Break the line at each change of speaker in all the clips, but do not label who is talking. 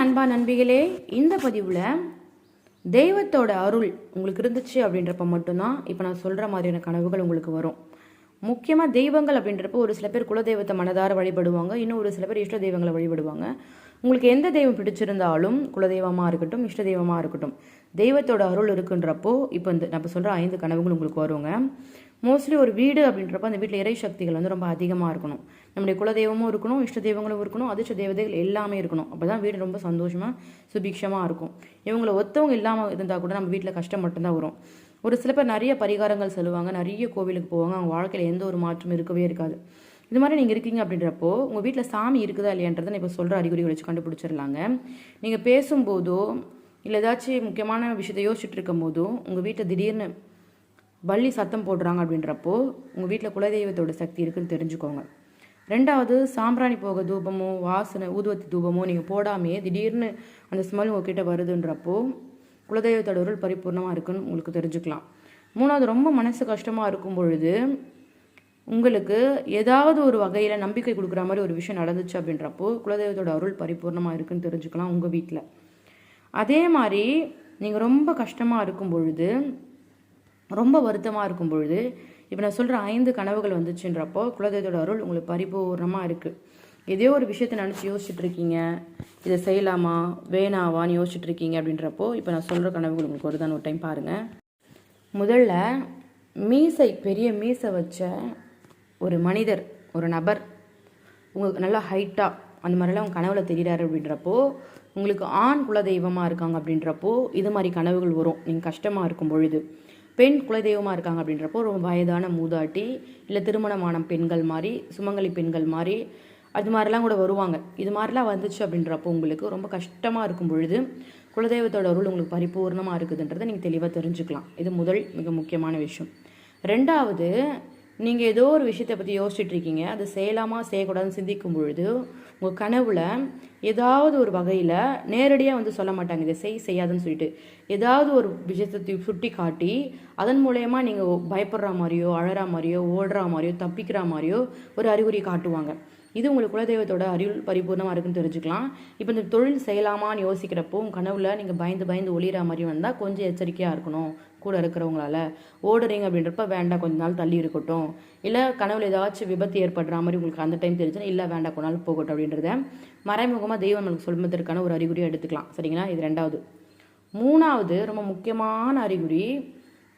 நண்பா நண்பிகளே இந்த பதிவில் தெய்வத்தோட அருள் உங்களுக்கு இருந்துச்சு அப்படின்றப்ப மட்டும்தான் இப்போ நான் சொல்கிற மாதிரியான கனவுகள் உங்களுக்கு வரும். முக்கியமாக தெய்வங்கள் அப்படின்றப்போ ஒரு சில பேர் குலதெய்வத்தை மனதார வழிபடுவாங்க இன்னும் ஒரு சில பேர் இஷ்ட தெய்வங்களை வழிபடுவாங்க. உங்களுக்கு எந்த தெய்வம் பிடிச்சிருந்தாலும் குலதெய்வமாக இருக்கட்டும் இஷ்ட தெய்வமாக இருக்கட்டும் தெய்வத்தோட அருள் இருக்குன்றப்போ இப்போ இந்த நம்ம சொல்கிற ஐந்து கனவுகள் உங்களுக்கு வருங்க. மோஸ்ட்லி ஒரு வீடு அப்படின்றப்ப அந்த வீட்டில் இறை சக்திகள் வந்து ரொம்ப அதிகமாக இருக்கணும். நம்முடைய குலதெய்வமும் இருக்கணும் இஷ்ட தெய்வங்களும் இருக்கணும் அதிர்ஷ்ட தேவதைகள் எல்லாமே இருக்கணும். அப்போ தான் வீடு ரொம்ப சந்தோஷமாக சுபிக்ஷமாக இருக்கும். இவங்களை ஒத்தவங்க இல்லாமல் இருந்தால் கூட நம்ம வீட்டில் கஷ்டம் மட்டும்தான் வரும். ஒரு சில பேர் நிறைய பரிகாரங்கள் சொல்லுவாங்க நிறைய கோவிலுக்கு போவாங்க அவங்க வாழ்க்கையில் எந்த ஒரு மாற்றமும் இருக்கவே இருக்காது. இது மாதிரி நீங்கள் இருக்கீங்க அப்படின்றப்போ உங்கள் வீட்டில் சாமி இருக்குதா இல்லையான்றதை நான் இப்போ சொல்கிற அறிகுறிகள் வச்சு கண்டுபிடிச்சிடலாங்க. நீங்கள் பேசும்போதோ இல்லை ஏதாச்சும் முக்கியமான விஷயத்தை யோசிச்சுட்டு இருக்கும் போதோ உங்கள் வீட்டில் திடீர்னு வள்ளி சத்தம் போடுறாங்க அப்படின்றப்போ உங்கள் வீட்டில் குலதெய்வத்தோட சக்தி இருக்குன்னு தெரிஞ்சுக்கோங்க. ரெண்டாவது சாம்பிராணி போக தூபமோ வாசனை ஊதுவத்தி தூபமோ நீங்கள் போடாமையே திடீர்னு அந்த ஸ்மெல் உங்ககிட்ட வருதுன்றப்போ குலதெய்வத்தோட அருள் பரிபூர்ணமாக இருக்குன்னு உங்களுக்கு தெரிஞ்சுக்கலாம். மூணாவது ரொம்ப மனசு கஷ்டமாக இருக்கும் பொழுது உங்களுக்கு ஏதாவது ஒரு வகையில் நம்பிக்கை கொடுக்குற மாதிரி ஒரு விஷயம் நடந்துச்சு அப்படின்றப்போ குலதெய்வத்தோட அருள் பரிபூர்ணமாக இருக்குன்னு தெரிஞ்சுக்கலாம் உங்கள் வீட்டில் அதே மாதிரி நீங்கள் ரொம்ப கஷ்டமாக இருக்கும் பொழுது ரொம்ப வருத்தமாக இருக்கும் பொழுது இப்போ நான் சொல்கிற ஐந்து கனவுகள் வந்துச்சுன்றப்போ குலதெய்வத்தோட அருள் உங்களுக்கு பரிபூர்ணமாக இருக்குது எதையோ ஒரு விஷயத்தை நினச்சி யோசிச்சுட்டு இருக்கீங்க. இதை செய்யலாமா? வேணாவான்னு யோசிச்சுட்டு இருக்கீங்க அப்படின்றப்போ இப்போ நான் சொல்கிற கனவுகள் உங்களுக்கு வருதான்னு ஒரு டைம் பாருங்கள் முதல்ல மீசை பெரிய மீசை வச்ச ஒரு மனிதர் ஒரு நபர் உங்களுக்கு நல்லா ஹைட்டாக அந்த மாதிரிலாம் உங்கள் கனவுல தெரிகிறாரு அப்படின்றப்போ உங்களுக்கு ஆண் குலதெய்வமாக இருக்காங்க அப்படின்றப்போ இது மாதிரி கனவுகள் வரும். நீங்கள் கஷ்டமாக இருக்கும் பொழுது. பெண் குலதெய்வமாக இருக்காங்க அப்படின்றப்போ ரொம்ப வயதான மூதாட்டி இல்லை திருமணமான பெண்கள் மாதிரி சுமங்கலி பெண்கள் மாதிரி அது மாதிரிலாம் கூட வருவாங்க. இது மாதிரிலாம் வந்துச்சு அப்படின்றப்போ உங்களுக்கு ரொம்ப கஷ்டமாக இருக்கும் பொழுது குலதெய்வத்தோட அருள் உங்களுக்கு பரிபூர்ணமாக இருக்குதுன்றதை நீங்கள் தெளிவாக தெரிஞ்சுக்கலாம். இது முதல் மிக முக்கியமான விஷயம். ரெண்டாவது நீங்கள் ஏதோ ஒரு விஷயத்தை பற்றி யோசிச்சுட்டு இருக்கீங்க அது செய்யலாமா செய்யக்கூடாதுன்னு சிந்திக்கும் பொழுது உங்கள் கனவுல ஏதாவது ஒரு வகையில் நேரடியாக வந்து சொல்ல மாட்டாங்க இதை செய் செய்யாதுன்னு சொல்லிட்டு. ஏதாவது ஒரு விஷயத்தை சுட்டி காட்டி அதன் மூலயமா நீங்கள் பயப்படுற மாதிரியோ அழற மாதிரியோ ஓடுற மாதிரியோ தப்பிக்கிற மாதிரியோ ஒரு அறிகுறி காட்டுவாங்க. இது உங்களுக்கு குலதெய்வத்தோட அறிவு பரிபூர்ணமாக இருக்குன்னு தெரிஞ்சுக்கலாம். இப்போ இந்த தொழில் செய்யலாமான்னு யோசிக்கிறப்போ உங்கள் கனவுல நீங்கள் பயந்து பயந்து ஒளிகிற மாதிரி வந்தால் கொஞ்சம் எச்சரிக்கையாக இருக்கணும். கூட இருக்கிறவங்களால ஓடுறீங்க அப்படின்றப்ப வேண்டாம் கொஞ்ச நாள் தள்ளி இருக்கட்டும். இல்லை கனவுல ஏதாச்சும் விபத்து ஏற்படுற மாதிரி உங்களுக்கு அந்த டைம் தெரிஞ்சுன்னா இல்லை வேண்டாம் கொஞ்ச நாள் போகட்டும் அப்படின்றத மறைமுகமாக தெய்வம் நமக்கு சொல்வதற்கான ஒரு அறிகுறியை எடுத்துக்கலாம். சரிங்களா? இது ரெண்டாவது. மூணாவது ரொம்ப முக்கியமான அறிகுறி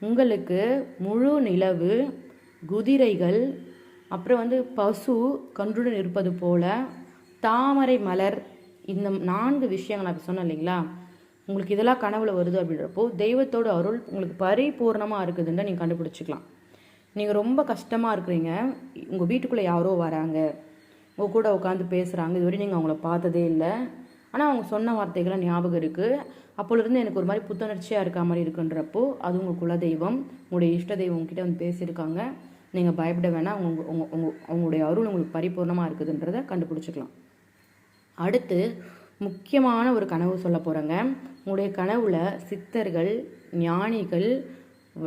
உங்களுக்கு முழு நிலவு குதிரைகள் அப்புறம் வந்து பசு கன்றுடன் இருப்பது போல தாமரை மலர் இந்த நான்கு விஷயங்கள் நான் இப்போ சொன்னேன் இல்லைங்களா? உங்களுக்கு இதெல்லாம் கனவுல வருது அப்படின்றப்போ தெய்வத்தோட அருள் உங்களுக்கு பரிபூர்ணமாக இருக்குதுன்னு நீங்கள் கண்டுபிடிச்சிக்கலாம். நீங்கள் ரொம்ப கஷ்டமாக இருக்கிறீங்க. உங்கள் வீட்டுக்குள்ளே யாரோ வராங்க. உங்கள் கூட உட்காந்து பேசுகிறாங்க இதுவரை நீங்கள் அவங்கள பார்த்ததே இல்லை. ஆனால் அவங்க சொன்ன வார்த்தைகள்லாம் ஞாபகம் இருக்குது அப்போலேருந்து எனக்கு ஒரு மாதிரி புத்துணர்ச்சியாக இருக்க மாதிரி இருக்குன்றப்போ அது உங்கள் குலதெய்வம். உங்களுடைய இஷ்ட தெய்வம் உங்ககிட்ட வந்து பேசியிருக்காங்க. நீங்கள் பயப்பட வேணாம். அவங்க உங்க உங்க அவங்களுடைய அருள் உங்களுக்கு பரிபூர்ணமாக இருக்குதுன்றதை கண்டுபிடிச்சிக்கலாம். அடுத்து முக்கியமான ஒரு கனவு சொல்ல போகிறேங்க உங்களுடைய கனவுல சித்தர்கள் ஞானிகள்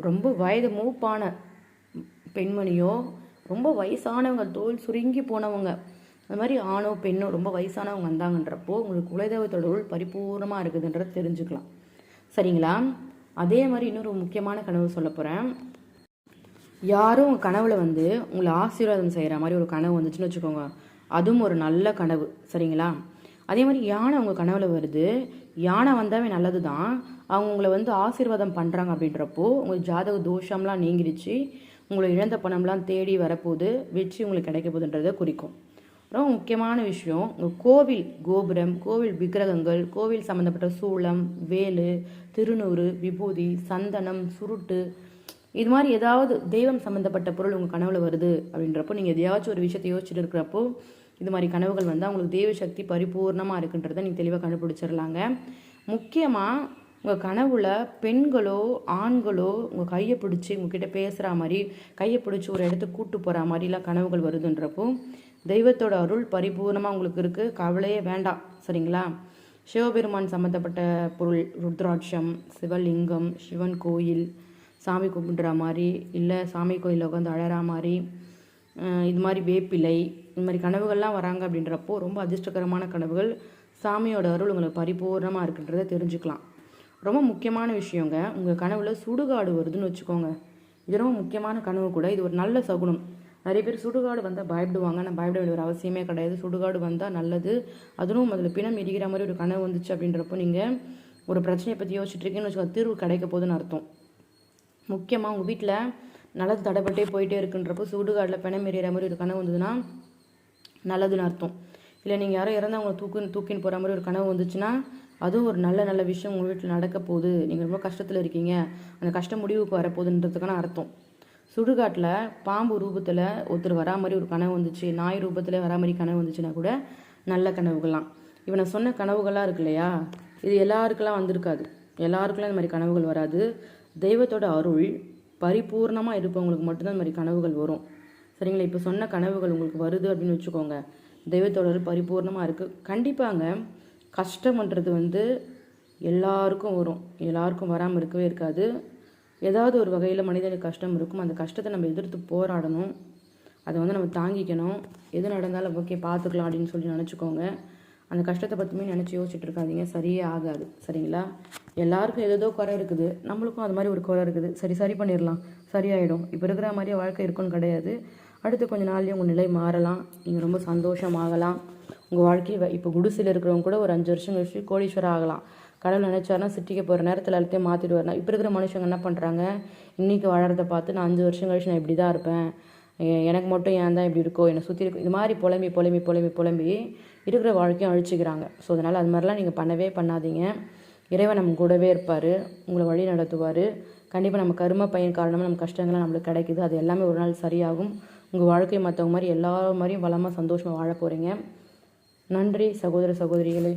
ரொம்ப வயது மூப்பான பெண்மணியோ ரொம்ப வயசானவங்க தோல் சுருங்கி போனவங்க அந்த மாதிரி ஆணோ பெண்ணோ ரொம்ப வயசானவங்க வந்தாங்கன்றப்போ உங்களுக்கு குலதெய்வத்தோட உள் பரிபூர்ணமாக இருக்குதுன்றதை தெரிஞ்சுக்கலாம். சரிங்களா? அதே மாதிரி இன்னொரு முக்கியமான கனவு சொல்ல போகிறேன் யாரும் உங்கள் கனவில் வந்து உங்களை ஆசீர்வாதம் செய்கிற மாதிரி ஒரு கனவு வந்துச்சுன்னு வச்சுக்கோங்க. அதுவும் ஒரு நல்ல கனவு. சரிங்களா? அதே மாதிரி யானை உங்கள் கனவுல வருது. யானை வந்தாவே நல்லது தான் அவங்க உங்களை வந்து ஆசீர்வாதம் பண்ணுறாங்க அப்படின்றப்போ உங்கள் ஜாதக தோஷம்லாம் நீங்கிடுச்சு உங்களை இழந்த பணம்லாம் தேடி வரப்போகுது. வெற்றி உங்களுக்கு கிடைக்க போகுதுன்றதை குறிக்கும். ரொம்ப முக்கியமான விஷயம் உங்கள் கோவில் கோபுரம் கோவில் விக்கிரகங்கள் கோவில் சம்மந்தப்பட்ட சூளம் வேலு திருநூறு விபூதி சந்தனம் சுருட்டு. இது மாதிரி ஏதாவது தெய்வம் சம்மந்தப்பட்ட பொருள் உங்கள் கனவில் வருது அப்படின்றப்போ நீங்கள் எதையாச்சும் ஒரு விஷயத்தை யோசிச்சுட்டு இருக்கிறப்போ இது மாதிரி கனவுகள் வந்து அவங்களுக்கு தெய்வ சக்தி பரிபூர்ணமாக இருக்குன்றதை நீங்கள் தெளிவாக கண்டுபிடிச்சிடலாங்க. முக்கியமாக உங்கள் கனவுல பெண்களோ ஆண்களோ உங்கள் கையை பிடிச்சி உங்ககிட்ட பேசுகிற மாதிரி கையை பிடிச்சி ஒரு இடத்துக்கு கூட்டு போகிற மாதிரிலாம் கனவுகள் வருதுன்றப்போ தெய்வத்தோட அருள் பரிபூர்ணமாக உங்களுக்கு இருக்குது கவலையே வேண்டாம். சரிங்களா? சிவபெருமான் சம்மந்தப்பட்ட பொருள் ருத்ராட்சம் சிவலிங்கம் சிவன் கோயில் சாமி கும்பிடுற மாதிரி இல்லை சாமி கோயிலில் உட்காந்து அழகிற மாதிரி இது மாதிரி வேப்பிலை இது மாதிரி கனவுகள்லாம் வராங்க அப்படின்றப்போ ரொம்ப அதிர்ஷ்டகரமான கனவுகள் சாமியோட அருள் உங்களுக்கு பரிபூர்ணமாக இருக்குன்றத தெரிஞ்சுக்கலாம். ரொம்ப முக்கியமான விஷயங்க உங்கள் கனவுல சுடுகாடு வருதுன்னு வச்சுக்கோங்க. இது ரொம்ப முக்கியமான கனவு கூட இது ஒரு நல்ல சகுனம். நிறைய பேர் சுடுகாடு வந்தால் பயப்படுவாங்க நான் பயப்பட வேண்டிய ஒரு அவசியமே கிடையாது. சுடுகாடு வந்தால் நல்லது. அதுவும் அதில் பிணம் எரிகிற மாதிரி ஒரு கனவு வந்துச்சு அப்படின்றப்போ நீங்கள் ஒரு பிரச்சனையை பற்றி யோசிச்சுட்டு இருக்கீங்கன்னு வச்சுக்கோங்க தீர்வு கிடைக்க போகுதுன்னு அர்த்தம். முக்கியமாக உங்கள் வீட்டில் நல்லது தடைப்பட்டே போயிட்டே இருக்குன்றப்போ சுடுகாட்டில் பிணம் எறிகிற மாதிரி ஒரு கனவு வந்ததுன்னா நல்லதுன்னு அர்த்தம். இல்லை நீங்கள் யாரோ இறந்தவங்களை தூக்கு தூக்கின்னு போகிற மாதிரி ஒரு கனவு வந்துச்சுன்னா அதுவும் ஒரு நல்ல நல்ல விஷயம் உங்கள் வீட்டில் நடக்க போகுது. நீங்கள் ரொம்ப கஷ்டத்தில் இருக்கீங்க. அந்த கஷ்டம் முடிவுக்கு வரப்போகுதுன்றதுக்கான அர்த்தம். சுடுகாட்டில் பாம்பு ரூபத்தில் ஒருத்தர் வரா மாதிரி ஒரு கனவு வந்துச்சு. நாய் ரூபத்தில் வரா மாதிரி கனவு வந்துச்சுன்னா கூட நல்ல கனவுகள்லாம். இவனை சொன்ன கனவுகள்லாம் இருக்கு இல்லையா? இது எல்லாருக்கெல்லாம் வந்திருக்காது. எல்லாருக்கெல்லாம் இந்த மாதிரி கனவுகள் வராது. தெய்வத்தோட அருள் பரிபூர்ணமாக இருப்பவங்களுக்கு மட்டும்தான் இந்த மாதிரி கனவுகள் வரும். சரிங்களா? இப்போ சொன்ன கனவுகள் உங்களுக்கு வருது அப்படின்னு வச்சுக்கோங்க. தெய்வத்தோட பரிபூர்ணமாக இருக்குது கண்டிப்பாங்க கஷ்டம்ன்றது வந்து எல்லாருக்கும் வரும். எல்லாருக்கும் வராமல் இருக்கவே இருக்காது. ஏதாவது ஒரு வகையில் மனிதனுக்கு கஷ்டம் இருக்கும். அந்த கஷ்டத்தை நம்ம எதிர்த்து போராடணும். அதை வந்து நம்ம தாங்கிக்கணும். எது நடந்தாலும் ஓகே பார்த்துக்கலாம் அப்படின்னு சொல்லி நினச்சிக்கோங்க. அந்த கஷ்டத்தை பற்றியுமே நினச்சி யோசிச்சுட்டு இருக்காதீங்க. சரியே ஆகாது. சரிங்களா? எல்லாருக்கும் ஏதோ குறை இருக்குது. நம்மளுக்கும் அது மாதிரி ஒரு குறை இருக்குது. சரி சரி பண்ணிடலாம். சரியாயிடும். இப்போ இருக்கிற மாதிரியே வாழ்க்கை இருக்குன்னு கிடையாது. அடுத்து கொஞ்ச நாள்லேயே உங்கள் நிலை மாறலாம். நீங்கள் ரொம்ப சந்தோஷமாகலாம். உங்கள் வாழ்க்கையை இப்போ குடிசையில் இருக்கிறவங்க கூட ஒரு அஞ்சு வருஷம் கழிச்சு கோடீஸ்வரர் ஆகலாம். கடவுள் நினைச்சாருன்னா சிட்டிக்கு போகிற நேரத்தில் எல்லாத்தையும் மாற்றிடுவார்னா இப்போ இருக்கிற மனுஷங்க என்ன பண்ணுறாங்க இன்றைக்கி வாழறத பார்த்து நான் அஞ்சு வருஷம் கழிச்சு நான் இப்படி தான் இருப்பேன் எனக்கு மட்டும் ஏன் தான் இப்படி இருக்கோ? என்னை சுற்றி இருக்கோ இது மாதிரி புலம்பி புலம்பி புலம்பி புலம்பி இருக்கிற வாழ்க்கையும் அழிச்சிக்கிறாங்க. ஸோ அதனால் அது மாதிரிலாம் நீங்கள் பண்ணவே பண்ணாதீங்க. இறைவன் நம்ம கூடவே இருப்பார். உங்களை வழி நடத்துவார். கண்டிப்பாக நம்ம கரும பையன் காரணமாக நம்ம கஷ்டங்கள்லாம் நம்மளுக்கு கிடைக்குது. அது எல்லாமே ஒரு நாள் சரியாகும். உங்கள் வாழ்க்கை மற்றவங்க மாதிரி எல்லா மாதிரியும் வளமாக சந்தோஷமாக வாழ போகிறீங்க நன்றி சகோதர சகோதரிகளே.